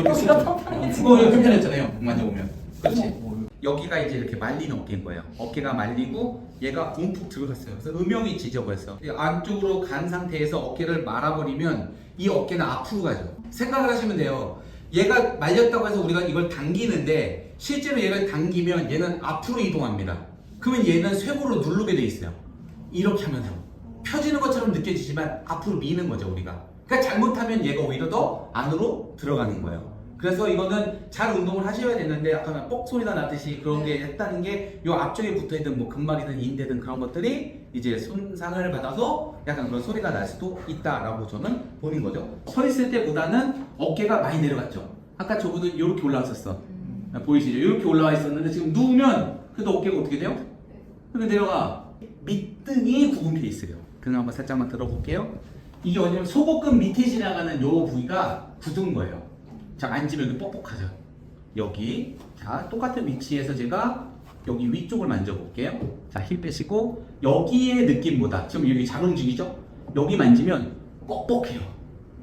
이렇게 쑥. 여기가 더 편해지. 어, 이거 편편했잖아요. 만져보면. 그렇지. 여기가 이제 이렇게 말린 어깨인 거예요. 어깨가 말리고 얘가 움푹 들어갔어요. 그래서 음영이 지져버렸어. 이 안쪽으로 간 상태에서 어깨를 말아버리면 이 어깨는 앞으로 가죠. 생각을 하시면 돼요. 얘가 말렸다고 해서 우리가 이걸 당기는데 실제로 얘를 당기면 얘는 앞으로 이동합니다. 그러면 얘는 쇄골로 누르게 돼 있어요. 이렇게 하면서 펴지는 것처럼 느껴지지만 앞으로 미는 거죠 우리가. 그러니까 잘못하면 얘가 오히려 더 안으로 들어가는 거예요. 그래서 이거는 잘 운동을 하셔야 되는데 아까 뻑 소리가 나듯이 그런 게 했다는 게 요 앞쪽에 붙어있던 뭐 근말이든 인대든 그런 것들이 이제 손상을 받아서 약간 그런 소리가 날 수도 있다라고 저는 보는 거죠. 서 있을 때보다는 어깨가 많이 내려갔죠. 아까 저분은 이렇게 올라왔었어. 보이시죠? 이렇게 올라와 있었는데 지금 누우면 그래도 어깨가 어떻게 돼요? 근데 내려가 밑등이 구분돼 있어요. 그냥 한번 살짝만 들어볼게요. 이게 뭐냐면 소복근 밑에 지나가는 요 부위가 굳은 거예요. 자 만지면 여기 뻑뻑하죠. 여기 자 똑같은 위치에서 제가 여기 위쪽을 만져볼게요. 자 힐 빼시고 여기의 느낌보다 지금 여기 잘 움직이죠? 여기 만지면 뻑뻑해요.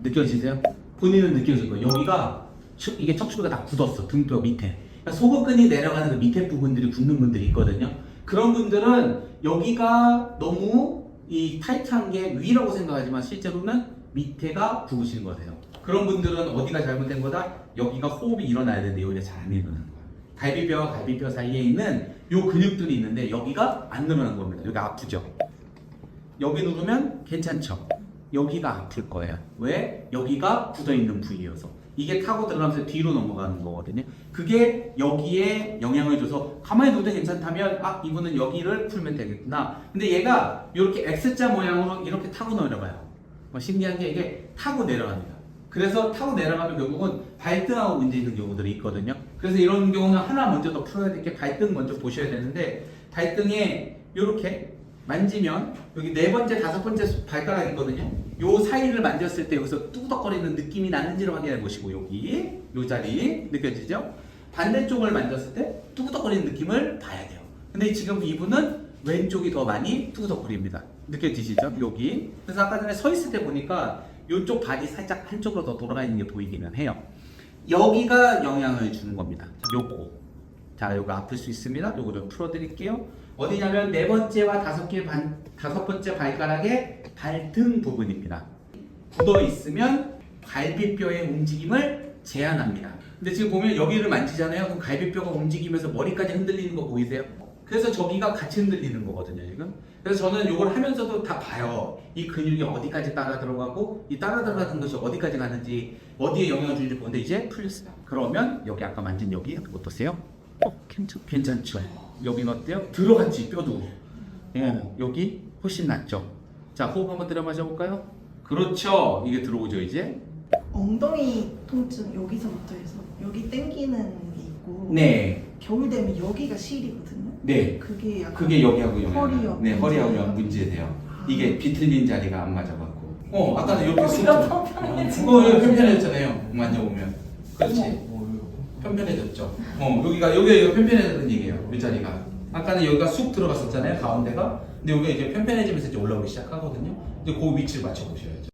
느껴지세요? 본인은 느껴질 거예요. 여기가 축- 이게 척추가 다 굳었어 등뼈 밑에. 그러니까 소복근이 내려가는 그 밑에 부분들이 굳는 분들이 있거든요. 그런 분들은 여기가 너무 이 타이트한 게 위라고 생각하지만 실제로는 밑에가 굽으신 거세요. 그런 분들은 어디가 잘못된 거다? 여기가 호흡이 일어나야 되는데 여기가 잘 안 일어나는 거예요. 갈비뼈와 갈비뼈 사이에 있는 요 근육들이 있는데 여기가 안 늘어나는 겁니다. 여기 아프죠? 여기 누르면 괜찮죠? 여기가 아플 거예요. 왜? 여기가 굳어 있는 부위여서. 이게 타고 들어가면서 뒤로 넘어가는 거거든요. 그게 여기에 영향을 줘서 가만히 둬도 괜찮다면 아 이분은 여기를 풀면 되겠구나. 근데 얘가 이렇게 X자 모양으로 이렇게 타고 내려가요. 뭐 신기한 게 이게 타고 내려갑니다. 그래서 타고 내려가면 결국은 발등하고 문제 있는 경우들이 있거든요. 그래서 이런 경우는 하나 먼저 더 풀어야 될 게 발등 먼저 보셔야 되는데 발등에 이렇게 만지면 여기 네 번째, 다섯 번째 발가락 있거든요. 요 사이를 만졌을 때 여기서 뚜덕거리는 느낌이 나는지를 확인해 보시고 여기 요 자리 느껴지죠? 반대쪽을 만졌을 때 뚜덕거리는 느낌을 봐야 돼요. 근데 지금 이분은 왼쪽이 더 많이 뚜덕거립니다. 느껴지시죠? 여기. 그래서 아까 전에 서 있을 때 보니까 이쪽 발이 살짝 한쪽으로 더 돌아가 있는 게 보이기는 해요. 여기가 영향을 주는 겁니다. 요거. 자, 요거 아플 수 있습니다. 요거 좀 풀어드릴게요. 어디냐면 네 번째와 다섯 개 반, 다섯 번째 발가락의 발등 부분입니다. 굳어 있으면 갈비뼈의 움직임을 제한합니다. 근데 지금 보면 여기를 만지잖아요. 그럼 갈비뼈가 움직이면서 머리까지 흔들리는 거 보이세요? 그래서 저기가 같이 흔들리는 거거든요, 지금. 그래서 저는 이걸 하면서도 다 봐요. 이 근육이 어디까지 따라 들어가고, 이 따라 들어가는 것이 어디까지 가는지, 어디에 영향을 주는지 보는데 이제 풀렸어요. 그러면 여기 아까 만진 여기 어떠세요? 어, 괜찮, 괜찮죠? 여긴 어때요? 들어갔지, 뼈도. 예, 여기 훨씬 낫죠? 자, 호흡 한번 들여 마셔볼까요? 그렇죠. 이게 들어오죠, 이제? 엉덩이 통증 여기서부터 해서 여기 땡기는 게 있고 네. 겨울 되면 여기가 시리거든요. 네. 그게 약간 그게 여기하고. 허리요. 네, 허리하고 문제돼요. 이게 비틀린 자리가 안 맞아갖고. 어, 아까는 이렇게 편해지. 어, 편편해졌잖아요. 만져보면. 그렇지. 편편해졌죠. 어, 여기가 여기가 편편해졌다는 얘기예요. 이 자리가. 아까는 여기가 쑥 들어갔었잖아요. 가운데가. 근데 여기가 이제 편편해지면서 이제 올라오기 시작하거든요. 이제 그 위치를 맞춰 보셔야죠.